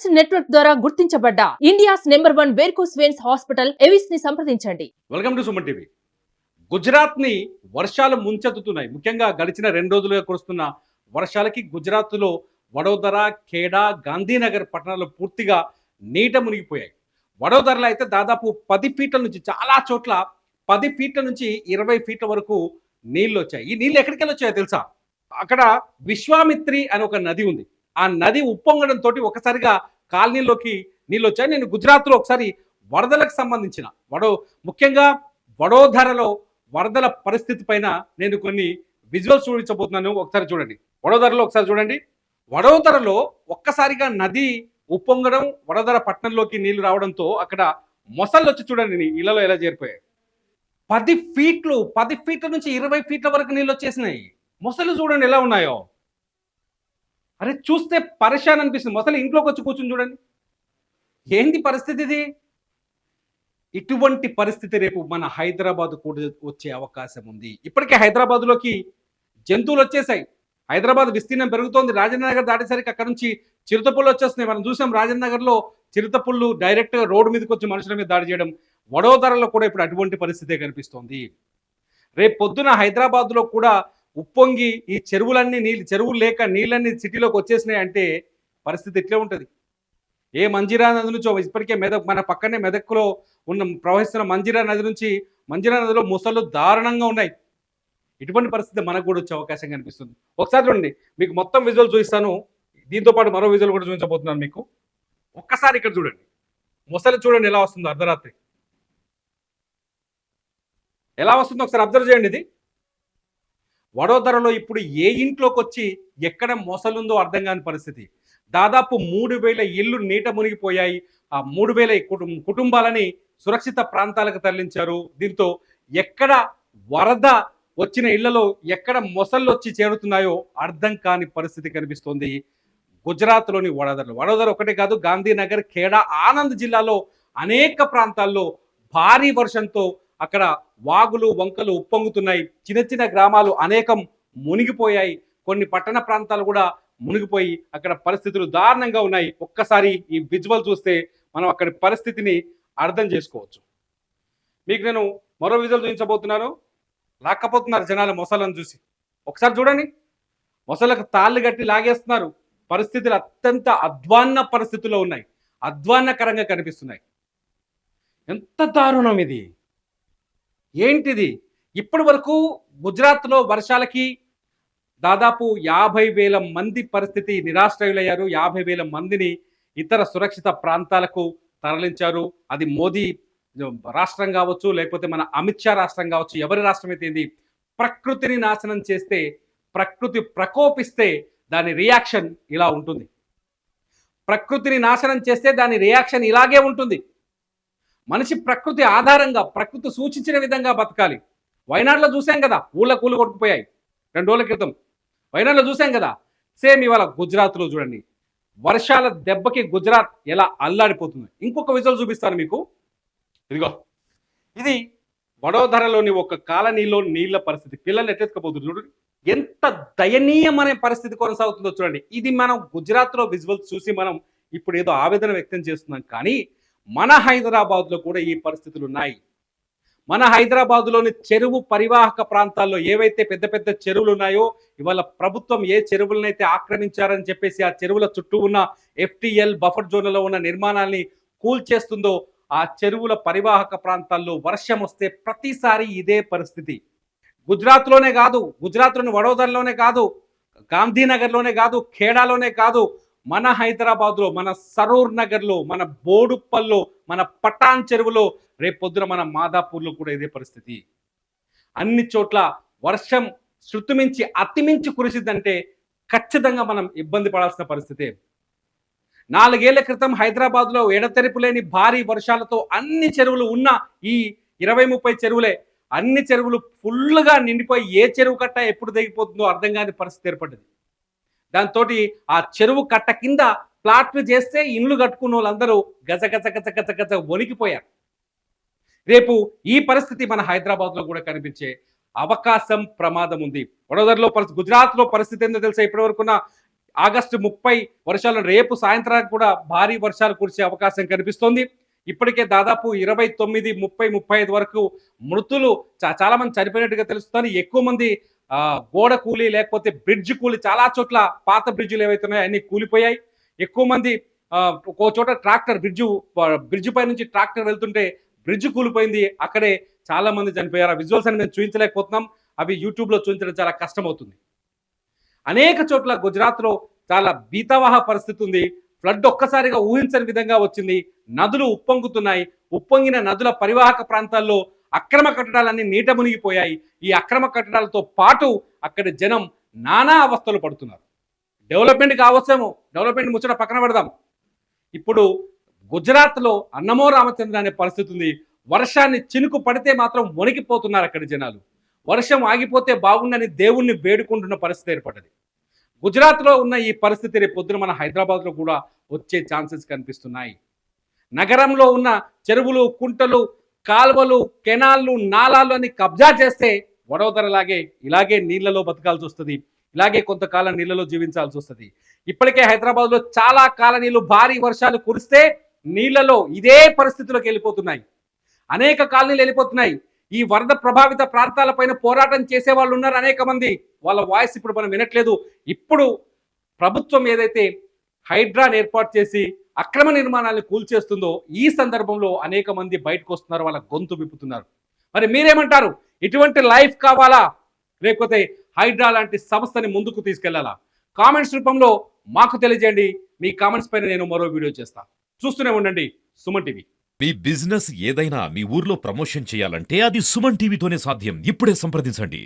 Specs network ద్వారా గుర్తించబడ్డ. India's number one varicose veins hospital ఎవిస్ని సంప్రదించండి. Welcome to Suman TV. గుజరాత్ని వర్షాలు ముంచెత్తుతున్నాయి. ముఖ్యంగా గడిచిన రెండు రోజులుగా కురుస్తున్న వర్షాలకి గుజరాత్లో వడోదర ఖేడా గాంధీనగర్ పట్టణాలు పూర్తిగా నీట మునిగిపోయాయి. వడోదరలో అయితే దాదాపు పది ఫీట్ల నుంచి చాలా చోట్ల పది ఫీట్ల నుంచి ఇరవై ఫీట్ల వరకు నీళ్ళు వచ్చాయి. ఈ నీళ్ళు ఎక్కడికి వచ్చాయో తెలుసా? అక్కడ విశ్వామిత్రి అని ఒక నది ఉంది. ఆ నది ఉప్పొంగడంతో ఒకసారిగా కాలనీలోకి నీళ్ళు వచ్చాయి. నేను గుజరాత్లో ఒకసారి వరదలకు సంబంధించిన వడో ముఖ్యంగా వడోదరలో వరదల పరిస్థితి పైన నేను కొన్ని విజువల్స్ చూపించబోతున్నాను. ఒకసారి చూడండి. వడోదరలో ఒకసారి చూడండి. వడోదరలో ఒక్కసారిగా నది ఉప్పొంగడం వడోదర పట్టణంలోకి నీళ్ళు రావడంతో అక్కడ మొసళ్ళు వచ్చి చూడండి ఇళ్ళలో ఎలా చేరిపోయాయి. పది ఫీట్లు పది ఫీట్ల నుంచి ఇరవై ఫీట్ల వరకు నీళ్ళు వచ్చేసినాయి. మొసలు చూడండి ఎలా ఉన్నాయో. అరే చూస్తే పరేషాన్ అనిపిస్తుంది. అసలు ఇంట్లోకి వచ్చి కూర్చుని చూడండి. ఏంటి పరిస్థితి ఇది? ఇటువంటి పరిస్థితి రేపు మన హైదరాబాద్ కూడా వచ్చే అవకాశం ఉంది. ఇప్పటికే హైదరాబాద్లోకి జంతువులు వచ్చేసాయి. హైదరాబాద్ విస్తీర్ణం పెరుగుతోంది. రాజేంద్ర నగర్ దాటేసరికి అక్కడ నుంచి చిరుతపుళ్ళు వచ్చేస్తున్నాయి. మనం చూసాం రాజేంద్ర నగర్లో చిరుతపుళ్ళు డైరెక్ట్గా రోడ్డు మీదకి వచ్చి మనుషుల మీద దాడి చేయడం వడోదరలో కూడా ఇప్పుడు అటువంటి పరిస్థితే కనిపిస్తోంది. రేపు పొద్దున హైదరాబాద్లో కూడా ఉప్పొంగి ఈ చెరువులన్నీ నీళ్ళు చెరువులు లేక నీళ్ళన్నీ సిటీలోకి వచ్చేసినాయి అంటే పరిస్థితి ఇట్లే ఉంటుంది. ఏ మంజిరా నది నుంచో ఇప్పటికే మెదక్ మన పక్కనే మెదక్లో ఉన్న ప్రవహిస్తున్న మంజిరా నది నుంచి మంజిరా నదిలో ముసళ్ళు దారుణంగా ఉన్నాయి. ఇటువంటి పరిస్థితి మనకు కూడా వచ్చే అవకాశం కనిపిస్తుంది. ఒకసారి చూడండి మీకు మొత్తం విజువల్ చూపిస్తాను. దీంతో పాటు మరో విజువల్ కూడా చూపించబోతున్నాను మీకు. ఒక్కసారి ఇక్కడ చూడండి. ముసలి చూడండి ఎలా వస్తుందో అర్ధరాత్రి. ఎలా వస్తుందో ఒకసారి అబ్జర్వ్ చేయండి ఇది. వడోదరలో ఇప్పుడు ఏ ఇంట్లోకి వచ్చి ఎక్కడ మొసలుందో అర్థం కాని పరిస్థితి. దాదాపు మూడు వేల ఇల్లు నీట మునిగిపోయాయి. ఆ మూడు వేల కుటుంబ కుటుంబాలని సురక్షిత ప్రాంతాలకు తరలించారు. దీంతో ఎక్కడ వరద వచ్చిన ఇళ్ళలో ఎక్కడ మొసళ్ళు వచ్చి చేరుతున్నాయో అర్థం కాని పరిస్థితి కనిపిస్తోంది గుజరాత్లోని వడోదర వడోదర ఒకటే కాదు గాంధీనగర్ ఖేడా ఆనంద్ జిల్లాలో అనేక ప్రాంతాల్లో భారీ వర్షంతో అక్కడ వాగులు వంకలు ఉప్పొంగుతున్నాయి. చిన్న చిన్న గ్రామాలు అనేకం మునిగిపోయాయి. కొన్ని పట్టణ ప్రాంతాలు కూడా మునిగిపోయి అక్కడ పరిస్థితులు దారుణంగా ఉన్నాయి. ఒక్కసారి ఈ విజువల్ చూస్తే మనం అక్కడి పరిస్థితిని అర్థం చేసుకోవచ్చు. మీకు నేను మరో విజువల్ చూపించబోతున్నాను. లాక్కపోతున్నారు జనాలు మొసలను చూసి. ఒకసారి చూడండి. మొసలకు తాళ్ళు కట్టి లాగేస్తున్నారు. పరిస్థితులు అత్యంత అధ్వాన్న పరిస్థితుల్లో ఉన్నాయి. అధ్వాన్నకరంగా కనిపిస్తున్నాయి. ఎంత దారుణం ఇది! ఏంటిది? ఇప్పటి వరకు గుజరాత్లో వర్షాలకి దాదాపు యాభై వేల మంది పరిస్థితి నిరాశ్రయులయ్యారు. యాభై వేల మందిని ఇతర సురక్షిత ప్రాంతాలకు తరలించారు. అది మోదీ రాష్ట్రం కావచ్చు లేకపోతే మన అమిత్ షా రాష్ట్రం కావచ్చు ఎవరి రాష్ట్రం అయితే ఏంది? ప్రకృతిని నాశనం చేస్తే ప్రకృతి ప్రకోపిస్తే దాని రియాక్షన్ ఇలా ఉంటుంది. ప్రకృతిని నాశనం చేస్తే దాని రియాక్షన్ ఇలాగే ఉంటుంది. మనిషి ప్రకృతి ఆధారంగా ప్రకృతి సూచించిన విధంగా బతకాలి. వైనాడులో చూసాం కదా ఊళ్ళ కూలు కొట్టుకుపోయాయి. రెండు రోజుల క్రితం. వైనాడులో చూసాం కదా సేమ్ ఇవాళ గుజరాత్లో చూడండి. వర్షాల దెబ్బకి గుజరాత్ ఎలా అల్లాడిపోతుంది. ఇంకొక విజువల్ చూపిస్తాను మీకు. ఇదిగో. ఇది వడోదరలోని ఒక కాలనీలో నీళ్ళ పరిస్థితి. పిల్లలు ఎట్టెత్తుకపోతుంది చూడండి ఎంత దయనీయమనే పరిస్థితి కొనసాగుతుందో చూడండి. ఇది మనం గుజరాత్లో విజువల్స్ చూసి మనం ఇప్పుడు ఏదో ఆవేదన వ్యక్తం చేస్తున్నాం. కానీ మన హైదరాబాద్లో కూడా ఈ పరిస్థితులు ఉన్నాయి. మన హైదరాబాద్లోని చెరువు పరివాహక ప్రాంతాల్లో ఏవైతే పెద్ద పెద్ద చెరువులు ఉన్నాయో ఇవాళ ప్రభుత్వం ఏ చెరువులనైతే ఆక్రమించారని చెప్పేసి ఆ చెరువుల చుట్టూ ఉన్న ఎఫ్టిఎల్ బఫర్ జోన్లలో ఉన్న నిర్మాణాల్ని కూల్చేస్తుందో ఆ చెరువుల పరివాహక ప్రాంతాల్లో వర్షం వస్తే ప్రతిసారి ఇదే పరిస్థితి. గుజరాత్లోనే కాదు గుజరాత్లోని వడోదరలోనే కాదు గాంధీనగర్లోనే కాదు ఖేడాలోనే కాదు మన హైదరాబాద్లో మన సరూర్ నగర్లో మన బోడుప్పల్లో మన పటాన్ చెరువులో రేపొద్దున మన మాదాపూర్లో కూడా ఇదే పరిస్థితి. అన్ని చోట్ల వర్షం శృతిమించి అతిమించి కురిసిద్దంటే ఖచ్చితంగా మనం ఇబ్బంది పడాల్సిన పరిస్థితి. నాలుగేళ్ళ క్రితం హైదరాబాద్లో ఎడతెరిపు లేని భారీ వర్షాలతో అన్ని చెరువులు ఉన్న ఈ ఇరవై ముప్పై చెరువులే అన్ని చెరువులు ఫుల్గా నిండిపోయి ఏ చెరువు కట్ట ఎప్పుడు తెగిపోతుందో అర్థం కాని పరిస్థితి ఏర్పడింది దాంతో ఆ చెరువు కట్ట కింద ప్లాట్లు చేస్తే ఇండ్లు కట్టుకున్న వాళ్ళందరూ గజ గజ గజ గజ గజ వణికిపోయారు. రేపు ఈ పరిస్థితి మన హైదరాబాద్లో కూడా కనిపించే అవకాశం ప్రమాదం ఉంది. వడోదరలో పరిస్థితి గుజరాత్లో పరిస్థితి ఏందో తెలుసా? ఇప్పటి వరకున్న ఆగస్టు ముప్పై వర్షాలు రేపు సాయంత్రానికి కూడా భారీ వర్షాలు కురిసే అవకాశం కనిపిస్తోంది. ఇప్పటికే దాదాపు ఇరవై తొమ్మిది ముప్పై ముప్పై ఐదు వరకు మృతులు చాలా మంది చనిపోయినట్టుగా తెలుస్తుంది. ఎక్కువ మంది గోడ కూలి లేకపోతే బ్రిడ్జ్ కూలి చాలా చోట్ల పాత బ్రిడ్జ్లు ఏవైతే ఉన్నాయో అన్ని కూలిపోయాయి. ఎక్కువ మంది ఒక్కో చోట ట్రాక్టర్ బ్రిడ్జ్ బ్రిడ్జ్ పై నుంచి ట్రాక్టర్ వెళ్తుంటే బ్రిడ్జ్ కూలిపోయింది. అక్కడే చాలా మంది చనిపోయారు. ఆ విజువల్స్ అని మేము చూపించలేకపోతున్నాం అవి యూట్యూబ్లో చూపించడం చాలా కష్టం అవుతుంది అనేక చోట్ల గుజరాత్లో చాలా బీతవాహ పరిస్థితి ఉంది. ఫ్లడ్ ఒక్కసారిగా ఊహించని విధంగా వచ్చింది. నదులు ఉప్పొంగుతున్నాయి. ఉప్పొంగిన నదుల పరివాహక ప్రాంతాల్లో అక్రమ కట్టడాలన్నీ నీట మునిగిపోయాయి. ఈ అక్రమ కట్టడాలతో పాటు అక్కడ జనం నానా అవస్థలు పడుతున్నారు. డెవలప్మెంట్ కావచ్చేమో. డెవలప్మెంట్ ముచ్చట పక్కన పెడదాం. ఇప్పుడు గుజరాత్లో అన్నమో రామచంద్ర అనే పరిస్థితి ఉంది. వర్షాన్ని చినుకు పడితే మాత్రం వణికిపోతున్నారు అక్కడ జనాలు. వర్షం ఆగిపోతే బాగుండని దేవుణ్ణి వేడుకుంటున్న పరిస్థితి ఏర్పడ్డది. గుజరాత్లో ఉన్న ఈ పరిస్థితి రేపు పొద్దున మన హైదరాబాద్లో కూడా వచ్చే ఛాన్సెస్ కనిపిస్తున్నాయి. నగరంలో ఉన్న చెరువులు కుంటలు కాలువలు కెనాళ్ళు నాలాలు అని కబ్జా చేస్తే వడోదరలాగే ఇలాగే నీళ్ళలో బతకాల్సి వస్తుంది. ఇలాగే కొంతకాలం నీళ్ళలో జీవించాల్సి వస్తుంది. ఇప్పటికే హైదరాబాద్లో చాలా కాలనీలు భారీ వర్షాలు కురిస్తే నీళ్ళలో ఇదే పరిస్థితులకు వెళ్ళిపోతున్నాయి. అనేక కాలనీలు వెళ్ళిపోతున్నాయి. ఈ వరద ప్రభావిత ప్రాంతాలపైన పోరాటం చేసే వాళ్ళు ఉన్నారు అనేక మంది. వాళ్ళ వాయిస్ ఇప్పుడు మనం వినట్లేదు. ఇప్పుడు ప్రభుత్వం ఏదైతే హైడ్రాన్ ఏర్పాటు చేసి అక్రమ నిర్మాణాలను కూల్చేస్తుందో ఈ సందర్భంలో అనేక మంది బయటకు వస్తున్నారు వాళ్ళ గొంతు విప్పుతున్నారు. మరి మీరేమంటారు? ఇటువంటి లైఫ్ కావాలా? లేకపోతే హైడ్రా లాంటి సంస్థని ముందుకు తీసుకెళ్ళాలా? కామెంట్స్ రూపంలో మాకు తెలియజేయండి. మీ కామెంట్స్ పైన నేను మరో వీడియో చేస్తా. చూస్తూనే ఉండండి సుమన్ టీవీ. మీ బిజినెస్ ఏదైనా మీ ఊర్లో ప్రమోషన్ చేయాలంటే అది సుమన్ టీవీతోనే సాధ్యం. ఇప్పుడే సంప్రదించండి.